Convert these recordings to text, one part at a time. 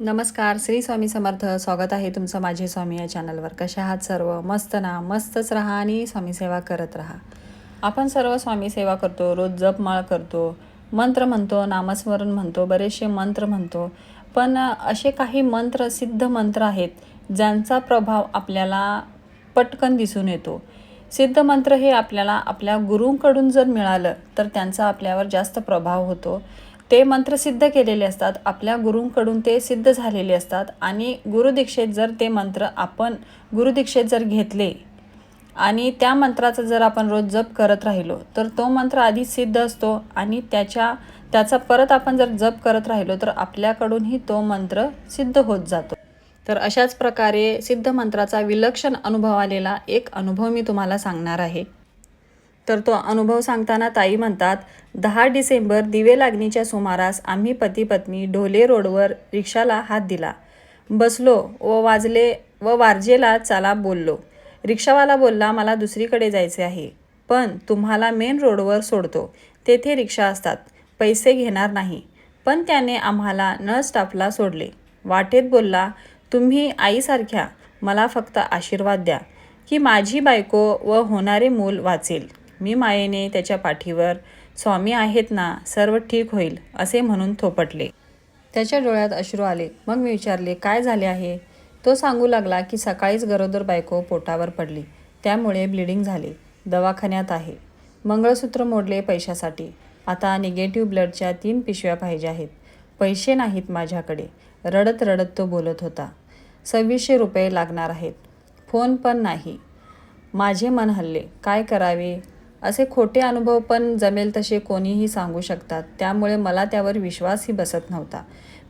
नमस्कार श्री स्वामी समर्थ. स्वागत आहे तुमचं माझे स्वामी या चॅनलवर. कशा आहात सर्व? मस्त ना? मस्तच राहा आणि स्वामी सेवा करत राहा. आपण सर्व स्वामी सेवा करतो रोज जपमाळ करतो मंत्र म्हणतो नामस्मरण म्हणतो बरेचसे मंत्र म्हणतो. पण असे काही मंत्र सिद्ध मंत्र आहेत ज्यांचा प्रभाव आपल्याला पटकन दिसून येतो. सिद्ध मंत्र हे आपल्याला आपल्या गुरूंकडून जर मिळालं तर त्यांचा आपल्यावर जास्त प्रभाव होतो. ते मंत्र सिद्ध केलेले असतात आपल्या गुरूंकडून ते सिद्ध झालेले असतात आणि गुरुदीक्षेत जर ते मंत्र आपण गुरुदीक्षेत जर घेतले आणि त्या मंत्राचा जर आपण रोज जप करत राहिलो तर तो मंत्र आधी सिद्ध असतो आणि त्याच्या त्याचा परत आपण जर जप करत राहिलो तर आपल्याकडूनही तो मंत्र सिद्ध होत जातो. तर अशाच प्रकारे सिद्ध मंत्राचा विलक्षण अनुभव आलेला एक अनुभव मी तुम्हाला सांगणार आहे. तर तो अनुभव सांगताना ताई म्हणतात दहा डिसेंबर दिवे लागणीच्या सुमारास आम्ही पती पत्नी ढोले रोडवर रिक्षाला हात दिला. बसलो व वाजले व वारजेला चला बोललो. रिक्षावाला बोलला मला दुसरीकडे जायचे आहे पण तुम्हाला मेन रोडवर सोडतो. तेथे रिक्षा असतात. पैसे घेणार नाही. पण त्याने आम्हाला न स्टाफला सोडले. वाटेत बोलला तुम्ही आईसारख्या मला फक्त आशीर्वाद द्या की माझी बायको व होणारे मूल वाचेल. मी मायेने त्याच्या पाठीवर स्वामी आहेत ना सर्व ठीक होईल असे म्हणून थोपटले. त्याच्या डोळ्यात अश्रू आले. मग मी विचारले काय झाले आहे? तो सांगू लागला की सकाळीच गरोदर बायको पोटावर पडली. त्यामुळे ब्लिडिंग झाले. दवाखान्यात आहे. मंगळसूत्र मोडले पैशासाठी. आता निगेटिव्ह ब्लडच्या तीन पिशव्या पाहिजे आहेत. पैसे नाहीत माझ्याकडे. रडत रडत तो बोलत होता. सव्वीसशे रुपये लागणार आहेत. फोन पण नाही. माझे मन हल्ले. काय करावे? असे खोटे अनुभव पण जमेल तसे कोणीही सांगू शकतात. त्यामुळे मला त्यावर विश्वासही बसत नव्हता.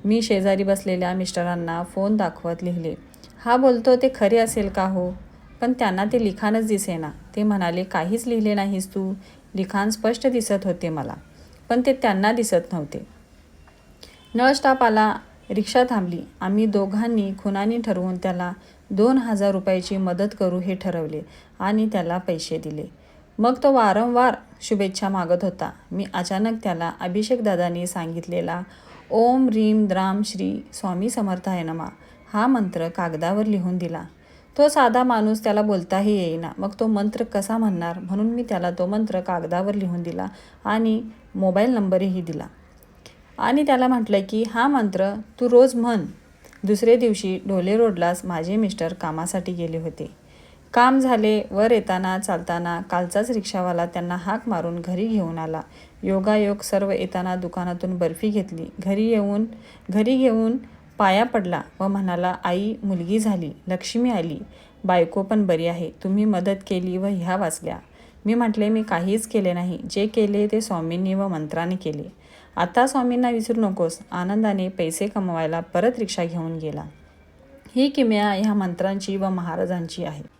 मी शेजारी बसलेल्या मिस्टरांना फोन दाखवत लिहिले. हा बोलतो ते खरे असेल का हो पण त्यांना ते लिखाणच दिसेना. ते म्हणाले काहीच लिहिले नाहीस तू. लिखाण स्पष्ट दिसत होते मला. पण ते त्यांना दिसत नव्हते. नळ स्टाप आला. रिक्षा थांबली. आम्ही दोघांनी खुनानी ठरवून त्याला दोन हजार रुपयाची मदत करू हे ठरवले आणि त्याला पैसे दिले. मग तो वारंवार शुभेच्छा मागत होता. मी अचानक त्याला अभिषेक दादांनी सांगितलेला ओम रीम द्राम श्री स्वामी समर्थ नमा हा मंत्र कागदावर लिहून दिला. तो साधा माणूस त्याला बोलताही येईना. मग तो मंत्र कसा म्हणणार? म्हणून मी त्याला तो मंत्र कागदावर लिहून दिला आणि मोबाईल नंबरही दिला. आणि त्याला म्हटलं की हा मंत्र तू रोज म्हण. दुसरे दिवशी ढोले रोडलाच माझे मिस्टर कामासाठी गेले होते. काम झाले वर येताना चालताना कालचाच रिक्षावाला त्यांना हाक मारून घरी घेऊन आला. योगायोग सर्व येताना दुकानातून बर्फी घेतली. घरी येऊन घरी घेऊन पाया पडला व म्हणाला आई मुलगी झाली लक्ष्मी आली. बायको पण बरी आहे. तुम्ही मदत केली व ह्या वाचल्या. मी म्हटले मी काहीच केले नाही. जे केले ते स्वामींनी व मंत्राने केले. आता स्वामींना विसरू नकोस. आनंदाने पैसे कमवायला परत रिक्षा घेऊन गेला. ही किमया ह्या मंत्रांची व महाराजांची आहे.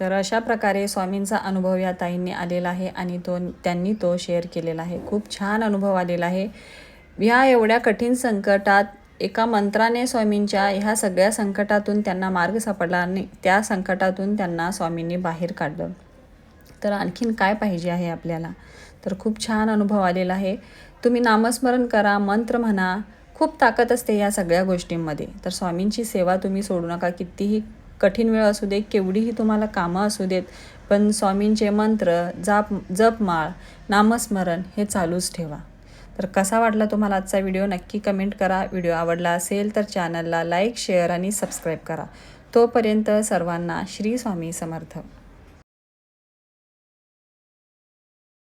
तर अशा प्रकारे स्वामींचा अनुभव या ताईंनी आलेला आहे आणि तो त्यांनी तो शेअर केलेला आहे. खूप छान अनुभव आलेला आहे. ह्या एवढ्या कठीण संकटात एका मंत्राने स्वामींच्या ह्या सगळ्या संकटातून त्यांना मार्ग सापडला आणि त्या संकटातून त्यांना स्वामींनी बाहेर काढलं. तर आणखीन काय पाहिजे आहे आपल्याला? तर खूप छान अनुभव आलेला आहे. तुम्ही नामस्मरण करा मंत्र म्हणा. खूप ताकद असते या सगळ्या गोष्टींमध्ये. तर स्वामींची सेवा तुम्ही सोडू नका. कितीही कठीण वेळ असू दे केवढीही तुम्हाला कामं असू देत पण स्वामींचे मंत्र जाप जपमाळ नामस्मरण हे चालूच ठेवा. तर कसा वाटला तुम्हाला आजचा व्हिडिओ? नक्की कमेंट करा. व्हिडिओ आवडला असेल तर चॅनलला लाईक शेअर आणि सबस्क्राईब करा. तोपर्यंत सर्वांना श्री स्वामी समर्थ.